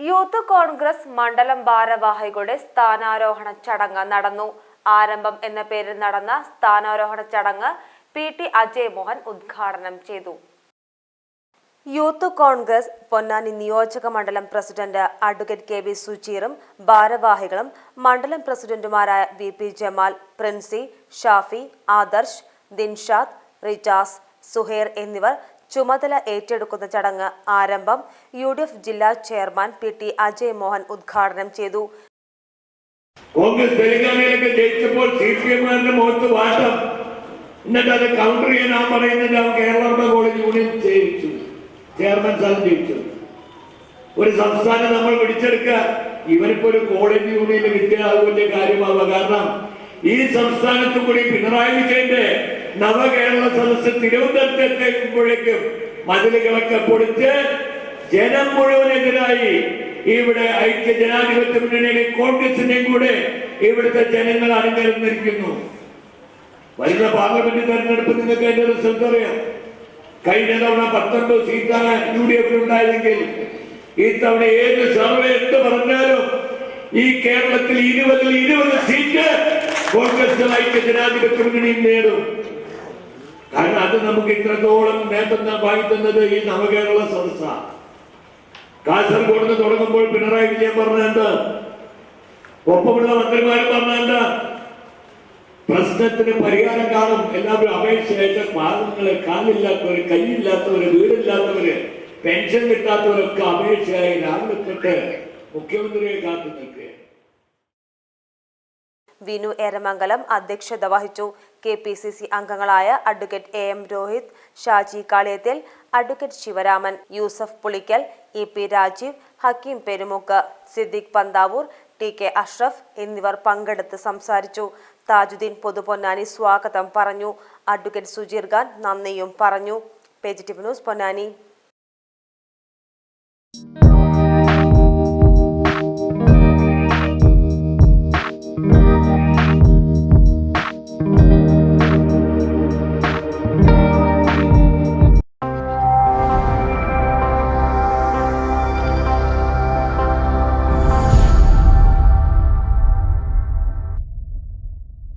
Youth Congress മണ്ഡലം ഭാരവാഹികളുടെ സ്ഥാനാരോഹണ ചടങ്ങ് നടന്നു. ആരംഭം എന്ന പേരിൽ നടന്ന സ്ഥാനാരോഹണ ചടങ്ങ് പി ടി അജയ് മോഹൻ ഉദ്ഘാടനം ചെയ്തു. യൂത്ത് കോൺഗ്രസ് പൊന്നാനി നിയോജക മണ്ഡലം പ്രസിഡന്റ് അഡ്വക്കേറ്റ് കെ വി സുചീറും ഭാരവാഹികളും മണ്ഡലം പ്രസിഡന്റുമാരായ വി പി ജമാൽ പ്രിൻസി ഷാഫി ആദർശ് ദിൻഷാദ് റിജാസ് സുഹേർ എന്നിവർ ചുമതല ഏറ്റെടുക്കുന്ന ചടങ്ങ് ആരംഭം യു ജില്ലാ chairman P T Ajay Mohan ഉദ്ഘാടനം ചെയ്തു. കോൺഗ്രസ് സി വാട്ടം കോളേജ് യൂണിയൻ ചെയർമാൻ ഒരു സംസ്ഥാനം നമ്മൾ പിടിച്ചെടുക്കുക ഇവനിപ്പോ ഒരു കോളേജ് യൂണിയൻ കിട്ടിയ അത് കാര്യമാവുക. കാരണം ഈ സംസ്ഥാനത്തു കൂടി പിണറായി വിജയന്റെ നവകേരള സദസ് തിരുവനന്തപുരത്ത് എത്തിക്കുമ്പോഴേക്കും മതിലുകളൊക്കെ പൊടിച്ച് ജനം മുഴുവനെതിരായി ഇവിടെ ഐക്യ ജനാധിപത്യ മുന്നണിയിലെ കോൺഗ്രസിന്റെയും കൂടെ ഇവിടുത്തെ ജനങ്ങൾ അണിനിരന്നിരിക്കുന്നു. വരുന്ന പാർലമെന്റ് തെരഞ്ഞെടുപ്പ് നിങ്ങൾക്ക് അതിന്റെ റിസൾട്ട് അറിയാം. കഴിഞ്ഞ തവണ പത്തൊൻപത് സീറ്റാണ് യു ഡി എഫിൽ ഉണ്ടായതെങ്കിൽ ഈ തവണ ഏത് സർവേ എന്ത് പറഞ്ഞാലും ഈ കേരളത്തിൽ ഇരുപതിൽ ഇരുപത് സീറ്റ് കോൺഗ്രസ് ജനാധിപത്യ മുന്നണിയും നേടും. കാരണം അത് നമുക്ക് ഇത്രത്തോളം നേട്ടം വാങ്ങി തന്നത് ഈ നവകേരള സദസ്സ. കാസർഗോഡ് തുടങ്ങുമ്പോൾ പിണറായി വിജയൻ പറഞ്ഞത് ഒപ്പമുള്ള മന്ത്രിമാർ പറഞ്ഞത് പ്രശ്നത്തിന് പരിഹാരം കാണും. എല്ലാവരും അപേക്ഷ അയച്ച പാവങ്ങൾ കാലില്ലാത്തവര് കൈയില്ലാത്തവര് വീടില്ലാത്തവര് പെൻഷൻ കിട്ടാത്തവരൊക്കെ അപേക്ഷയായി രാവിലെ തൊട്ട് മുഖ്യമന്ത്രിയെ കാത്തു നിൽക്കുക വിനു എരമംഗലം അധ്യക്ഷത വഹിച്ചു. കെ പി സി സി അംഗങ്ങളായ advocate A M Rohit Shaji Kaliyathil advocate Sivaraman Yusuf Pulikkal E P Rajeev Hakeem Perumukku Siddique Panthavoor T K Ashraf എന്നിവർ പങ്കെടുത്ത് സംസാരിച്ചു. താജുദ്ദീൻ പൊതുപൊന്നാനി സ്വാഗതം പറഞ്ഞു. അഡ്വക്കേറ്റ് സുജീർ ഖാൻ നന്ദിയും പറഞ്ഞു. Page tip news Ponnani.